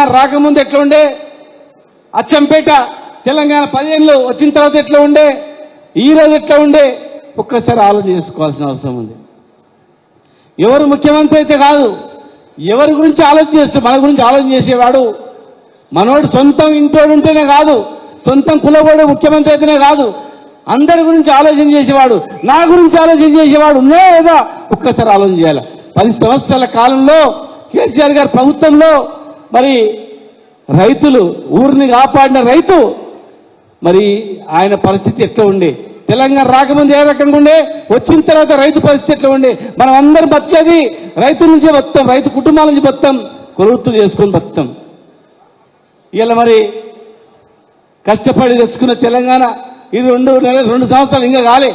తెలంగాణ రాకముందు ఎట్లా ఉండే? అచ్చంపేట తెలంగాణ పదిహేనులో వచ్చిన తర్వాత ఎట్లా ఉండే? ఈ రోజు ఎట్లా ఉండే? ఒక్కసారి ఆలోచన చేసుకోవాల్సిన అవసరం ఉంది. ఎవరు ముఖ్యమంత్రి అయితే కాదు ఎవరి గురించి ఆలోచన చేస్తూ మన గురించి ఆలోచన చేసేవాడు? మనోడు సొంతం ఇంటోడు ఉంటేనే కాదు సొంతం కులవాడు ముఖ్యమంత్రి అయితేనే కాదు అందరి గురించి ఆలోచన చేసేవాడు నా గురించి ఆలోచన చేసేవాడు ఉన్నా లేదా? ఒక్కసారి ఆలోచన చేయాలి. పది సంవత్సరాల కాలంలో కేసీఆర్ గారి ప్రభుత్వంలో మరి రైతులు ఊరిని కాపాడిన రైతు మరి ఆయన పరిస్థితి ఎట్లా ఉండే? తెలంగాణ రాకముందు ఏ రకంగా ఉండే? వచ్చిన తర్వాత రైతు పరిస్థితి ఎట్లా ఉండే? మనం అందరం బతికేది రైతు నుంచే బతాం రైతు కుటుంబాల నుంచి బతాం కొలుత్తు చేసుకొని బతాం ఇలా మరి కష్టపడి తెచ్చుకున్న తెలంగాణ ఈ రెండు నెలలు రెండు సంవత్సరాలు ఇంకా కాలే.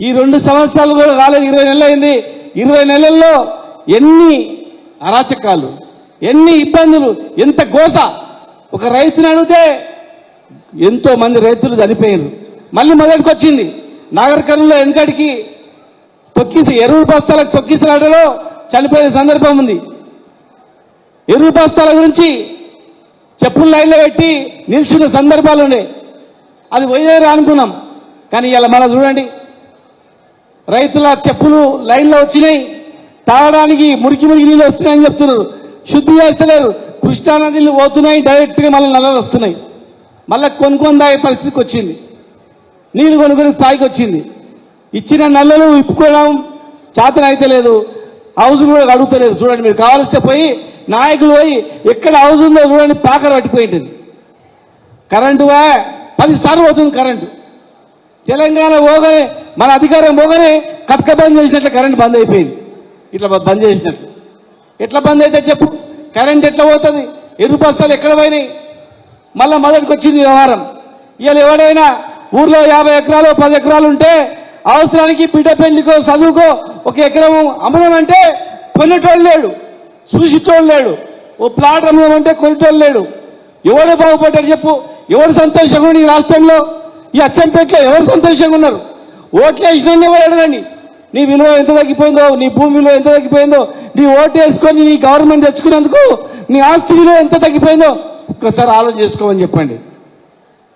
ఈ రెండు సంవత్సరాలు కూడా కాలేదు ఇరవై నెలలు అయింది. ఇరవై నెలల్లో ఎన్ని అరాచకాలు ఎన్ని ఇబ్బందులు ఎంత గోస. ఒక రైతుని అడిగితే ఎంతో మంది రైతులు చనిపోయారు మళ్ళీ మొదటికి వచ్చింది నాగర్ కర్నూలులో వెనకడికి తొక్కిసి ఎరువు బస్తాలకు తొక్కిసలాటలో చనిపోయిన సందర్భం ఉంది. ఎరువు బస్తాల గురించి చెప్పులు లైన్లో పెట్టి నిల్చున్న సందర్భాలు ఉన్నాయి. అది పోయేరు అనుకున్నాం. కానీ ఇలా మళ్ళీ చూడండి రైతుల చెప్పులు లైన్లో వచ్చినాయి. తాగడానికి మురికి మురికి నీళ్ళు వస్తున్నాయని చెప్తున్నారు. శుద్ధి చేస్తలేరు. కృష్ణా నీళ్ళు పోతున్నాయి డైరెక్ట్గా మళ్ళీ నల్లలు వస్తున్నాయి. మళ్ళీ కొనుక్కొని తాగే పరిస్థితికి వచ్చింది. నీళ్ళు కొనుక్కొని స్థాయికి వచ్చింది. ఇచ్చిన నల్లలు విప్పుకోవడం చేతన అయితే లేదు. హౌస్ కూడా అడుగుతలేదు చూడండి మీరు కావలిస్తే పోయి నాయకులు పోయి ఎక్కడ హౌస్ ఉందో చూడండి పాకర పట్టిపోయింటుంది కరెంటు వా పోతుంది కరెంటు. తెలంగాణ పోగానే మన అధికారం పోగానే కట్క చేసినట్లు కరెంట్ బంద్ అయిపోయింది. ఇట్లా బంద్ చేసినట్టు ఎట్లా బంద్ అయితే చెప్పు. కరెంట్ ఎట్లా పోతుంది? ఎరుపు బస్తాలు ఎక్కడ పోయినాయి? మళ్ళా మొదటికి వచ్చింది వ్యవహారం. ఇవాళ ఎవడైనా ఊర్లో యాభై ఎకరాలు పది ఎకరాలు ఉంటే అవసరానికి బిడ్డ పెళ్ళికో చదువుకో ఒక ఎకరం అమ్మడమంటే కొనేటోళ్ళు లేడు చూసేటోళ్ళు లేడు. ఓ ప్లాట్ అమ్మడమంటే కొనేటోళ్ళు లేడు. ఎవడు బాగుపడ్డాడు చెప్పు. ఎవరు సంతోషంగా ఉన్నారు ఈ రాష్ట్రంలో? ఈ అచ్చంపేటలో ఎవరు సంతోషంగా ఉన్నారు? ఓట్లు వేసిన ఎవరు అడగండి నీ విలువ ఎంత తగ్గిపోయిందో నీ భూమి విలువ ఎంత తగ్గిపోయిందో నీ ఓటు వేసుకొని నీ గవర్నమెంట్ తెచ్చుకున్నందుకు నీ ఆస్తి విలువ ఎంత తగ్గిపోయిందో ఒక్కసారి ఆలోచన చేసుకోమని చెప్పండి.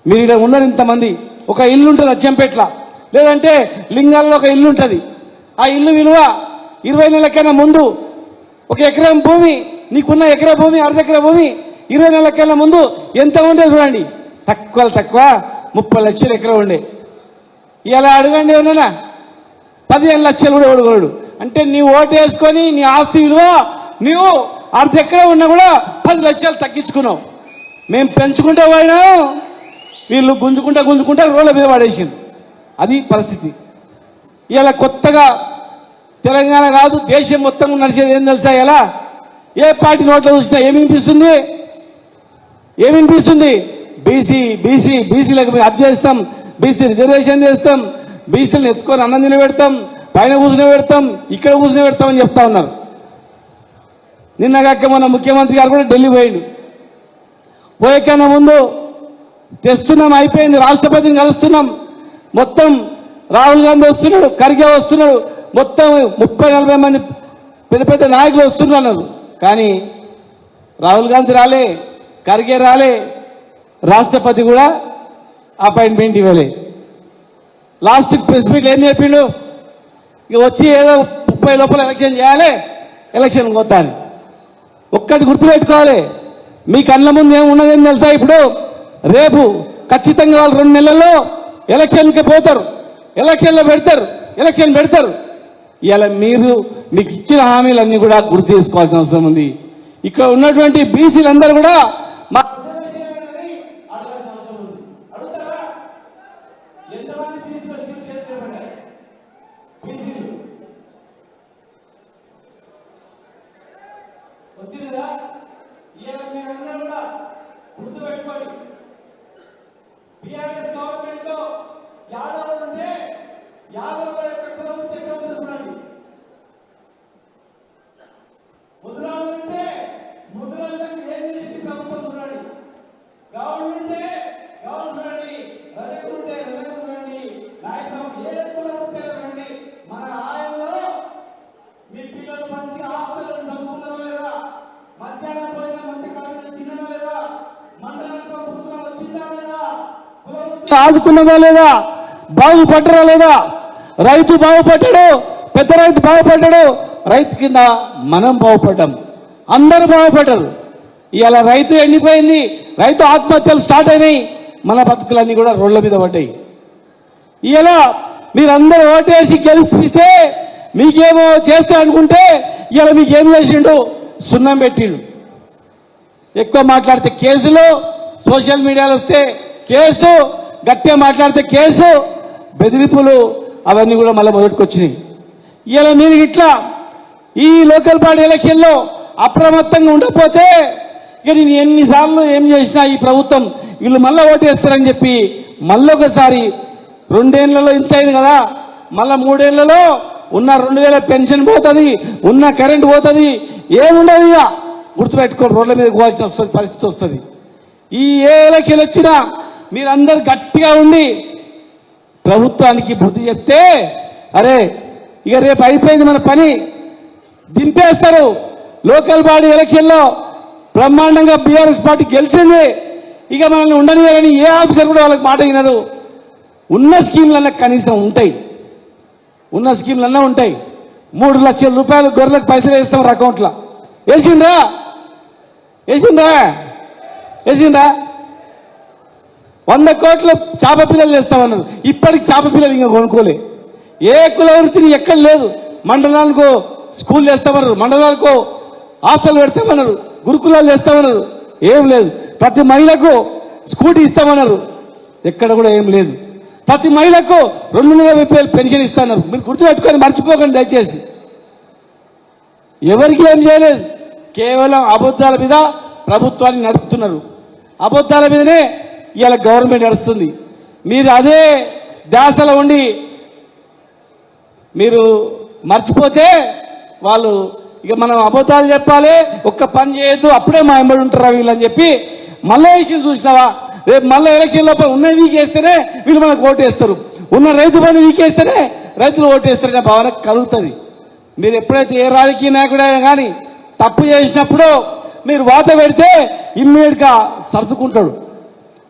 మీరు ఇక్కడ ఉన్నారు ఇంతమంది ఒక ఇల్లు ఉంటుంది అచ్చంపేట్ల లేదంటే లింగాల్లో ఒక ఇల్లు ఉంటుంది. ఆ ఇల్లు విలువ ఇరవై నెలలకైనా ముందు ఒక ఎకరం భూమి నీకున్న ఎకరా భూమి అర్ధెకర భూమి ఇరవై నెలలకైనా ముందు ఎంత ఉండే చూడండి. తక్కువ తక్కువ ముప్పై లక్షలు ఎకరం ఉండే. ఇలా అడగండి ఏమన్నా పదిహేను లక్షలు కూడా ఓడుకోడు అంటే నీవు ఓటు వేసుకొని నీ ఆస్తి విలువ నీవు అర్ధ ఎకరం ఉన్నా కూడా పది లక్షలు తగ్గించుకున్నావు. మేము పెంచుకుంటే పోయినాం వీళ్ళు గుంజుకుంటా గుంజుకుంటా రోడ్ల మీద పడేసింది అది పరిస్థితి. ఇలా కొత్తగా తెలంగాణ కాదు దేశం మొత్తం నడిచేది ఏం తెలుసా ఎలా ఏ పార్టీ నోట్లో చూసినా ఏమి వినిపిస్తుంది? ఏమి వినిపిస్తుంది? బీసీ బీసీ బీసీలకు మేము అది చేస్తాం బీసీ రిజర్వేషన్ చేస్తాం బీసీలను ఎత్తుకొని అన్నం తినబెడతాం పైన కూర్చుని పెడతాం ఇక్కడ కూర్చుని పెడతాం అని చెప్తా ఉన్నారు. నిన్నగాక మన ముఖ్యమంత్రి గారు కూడా ఢిల్లీ పోయిండు. పోయేకన్నా ముందు తెస్తున్నాం అయిపోయింది రాష్ట్రపతిని కలుస్తున్నాం. మొత్తం రాహుల్ గాంధీ వస్తున్నాడు ఖర్గే వస్తున్నాడు మొత్తం ముప్పై నలభై మంది పెద్ద పెద్ద నాయకులు వస్తున్నారు కానీ రాహుల్ గాంధీ రాలే ఖర్గే రాలే రాష్ట్రపతి కూడా అపాయింట్మెంట్ ఇవ్వలే. లాస్ట్ ప్రెస్ మీట్ ఏం చెప్పిండు? ఇక వచ్చి ఏదో ముప్పై లోపల ఎలక్షన్ చేయాలి ఎలక్షన్ పోతాను ఒక్కటి గుర్తుపెట్టుకోవాలి మీ కళ్ళ ముందు ఏమున్నదని తెలుసా ఇప్పుడు? రేపు ఖచ్చితంగా వాళ్ళు రెండు నెలల్లో ఎలక్షన్కి పోతారు ఎలక్షన్లో పెడతారు ఎలక్షన్ పెడతారు. ఇలా మీరు మీకు ఇచ్చిన హామీలన్నీ కూడా గుర్తు తీసుకోవాల్సిన అవసరం ఉంది. ఇక్కడ ఉన్నటువంటి బీసీలందరూ కూడా మా వచ్చిందా? ఇవాళ మీరందరూ కూడా గుర్తుపెట్టుకోండి. బీఆర్ఎస్ గవర్నమెంట్లో యాదవ్ ఉంటే యాదవ్ యొక్క కులం ఎక్కడ ఉందో చూడండి ముద్రాలు ఉంటే ముద్రాలకు ఏం చేసింది ప్రభుత్వం చూడండి గౌడ్ ఉంటే గౌడ్ చూడండి రజక ఉంటే రజక చూడండి నాయకులు ఏ కులం ఉంటే చూడండి మన ఆయంలో మీ పిల్లలు మంచి హాస్టల్ చదువుకున్నారా లేదా మధ్యాహ్నం ఆదుకున్నదా లేదా? బాగుపడ్డరా లేదా? రైతు బాగుపడ్డాడు పెద్ద రైతు బాగుపడ్డాడు రైతు కింద మనం బాగుపడ్డాం. అందరూ బాగుపడ్డారు. ఇవాళ రైతు ఎండిపోయింది రైతు ఆత్మహత్యలు స్టార్ట్ అయినాయి మన బతుకులన్నీ కూడా రోడ్ల మీద పడ్డాయి. ఇలా మీరందరూ ఓటేసి గెలిపిస్తే మీకేమో చేస్తే అనుకుంటే ఇలా మీకేం చేసిండు? సున్నం పెట్టిండు. ఎక్కువ మాట్లాడితే కేసులు సోషల్ మీడియాలో వస్తే కేసు గట్టిగా మాట్లాడితే కేసు బెదిరింపులు అవన్నీ కూడా మళ్ళీ మొదటికొచ్చినాయి. ఇలా మీరు ఇట్లా ఈ లోకల్ బాడీ ఎలక్షన్లో అప్రమత్తంగా ఉండకపోతే ఇక నేను ఎన్నిసార్లు ఏం చేసినా ఈ ప్రభుత్వం వీళ్ళు మళ్ళీ ఓటేస్తారని చెప్పి మళ్ళీ ఒకసారి రెండేళ్ళలో ఇంత అయింది కదా మళ్ళీ మూడేళ్ళలో ఉన్న రెండు వేల పెన్షన్ పోతుంది ఉన్న కరెంట్ పోతుంది ఏముండదు ఇక. గుర్తుపెట్టుకోండి రోడ్ల మీద పోవాల్సిన వస్తుంది పరిస్థితి వస్తుంది. ఈ ఏ ఎలక్షన్ వచ్చినా మీరందరు గట్టిగా ఉండి ప్రభుత్వానికి బుద్ధి చెప్తే అరే ఇక రేపు అయిపోయింది మన పని దింపేస్తారు. లోకల్ బాడీ ఎలక్షన్లో బ్రహ్మాండంగా బీఆర్ఎస్ పార్టీ గెలిచింది. ఇక మనల్ని ఉండనియాలని ఏ ఆఫీసర్ కూడా వాళ్ళకి మాట వినరు. ఉన్న స్కీమ్లన్నా కనీసం ఉంటాయి. ఉన్న స్కీమ్లన్నా ఉంటాయి. మూడు లక్షల రూపాయలు గొర్రెలకు పైసలు వేస్తాం అకౌంట్లో. వేసిండ్రా? వేసిండ్రా? వేసిండ్రా? వంద కోట్ల చేప పిల్లలు వేస్తామన్నారు ఇప్పటికి చేప పిల్లలు ఇంకా కొనుక్కోలే. ఏ కుల వృత్తిని ఎక్కడ లేదు. మండలాలకు స్కూల్ వేస్తామన్నారు మండలాలకు హాస్టల్ పెడతామన్నారు. గురుకులాలు వేస్తామన్నారు ఏం లేదు. ప్రతి మహిళకు స్కూటీ ఇస్తామన్నారు. ఎక్కడ కూడా ఏం లేదు. ప్రతి మహిళకు రెండు వందల యాభై రూపాయలు పెన్షన్ ఇస్తాన్నారు మీరు గుర్తుపెట్టుకొని మర్చిపోకండి దయచేసి. ఎవరికి ఏం చేయలేదు. కేవలం అబద్ధాల మీద ప్రభుత్వాన్ని నడుపుతున్నారు. అబద్ధాల మీదనే ఇవాళ గవర్నమెంట్ నడుస్తుంది. మీరు అదే ధ్యాసలో ఉండి మీరు మర్చిపోతే వాళ్ళు ఇక మనం అబద్ధాలు చెప్పాలి ఒక్క పని చేయొద్దు అప్పుడే మా ఎంబడి ఉంటారా వీళ్ళని చెప్పి మళ్ళీ విషయం చూసినావా? రేపు మళ్ళీ ఎలక్షన్ లోపల ఉన్న వీకేస్తేనే వీళ్ళు మనకు ఓటేస్తారు ఉన్న రైతు బంధు వీకేస్తేనే రైతులు ఓటేస్తారనే భావన కలుగుతుంది. మీరు ఎప్పుడైతే ఏ రాజకీయ నాయకుడైనా కానీ తప్పు చేసినప్పుడు మీరు వాత పెడితే ఇమ్మీడియట్గా సర్దుకుంటాడు.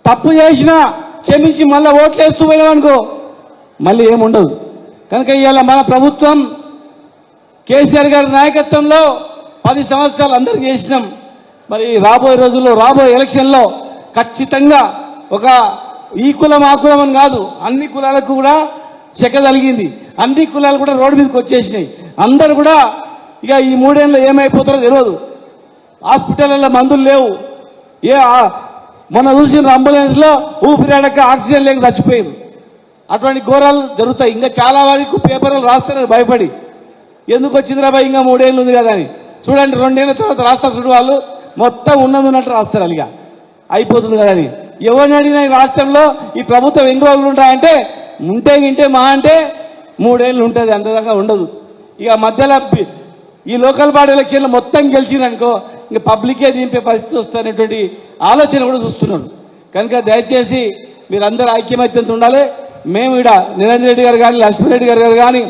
తప్పు చేసినా క్షమించి మళ్ళీ ఓట్లు వేస్తూ పోయినామనుకో మళ్ళీ ఏముండదు. కనుక ఇవాళ మన ప్రభుత్వం కేసీఆర్ గారి నాయకత్వంలో పది సంవత్సరాలు అందరికీ చేసినాం. మరి రాబోయే రోజుల్లో రాబోయే ఎలక్షన్లో ఖచ్చితంగా ఒక ఈ కులం ఆ కులం అని కాదు అన్ని కులాలకు కూడా చెక్క కలిగింది అన్ని కులాలు కూడా రోడ్డు మీదకి వచ్చేసినాయి. అందరు కూడా ఇక ఈ మూడేళ్ళు ఏమైపోతారో తెలియదు హాస్పిటల్లో మందులు లేవు. ఏ మొన్న చూసిన అంబులెన్స్లో ఊపిరాడక ఆక్సిజన్ లేక చచ్చిపోయింది అటువంటి ఘోరాలు జరుగుతాయి. ఇంకా చాలా వరకు పేపర్లు రాస్తారు భయపడి. ఎందుకు వచ్చింది ఇంకా మూడేళ్ళు ఉంది కదా అని. చూడండి రెండేళ్ళ తర్వాత రాస్తారు చూడు వాళ్ళు. మొత్తం ఉన్నది ఉన్నట్టు రాస్తారు అలిగా అయిపోతుంది కదా అని. ఎవరిని అడిగినా ఈ రాష్ట్రంలో ఈ ప్రభుత్వం ఎన్ని రోజులు ఉంటాయంటే ఉంటే గింటే మా అంటే మూడేళ్ళు ఉంటుంది. అంతదాకా ఉండదు. ఇక మధ్యలో ఈ లోకల్ బాడీ ఎలక్షన్లో మొత్తం గెలిచిందనుకో ఇంకా పబ్లికే దింపే పరిస్థితి వస్తున్నటువంటి ఆలోచన కూడా చూస్తున్నాడు. కనుక దయచేసి మీరందరూ ఐక్యమత్యంతో ఉండాలి. మేము ఇక్కడ నిరంజన్ రెడ్డి గారు కానీ లక్ష్మీరెడ్డి గారు గారు కానీ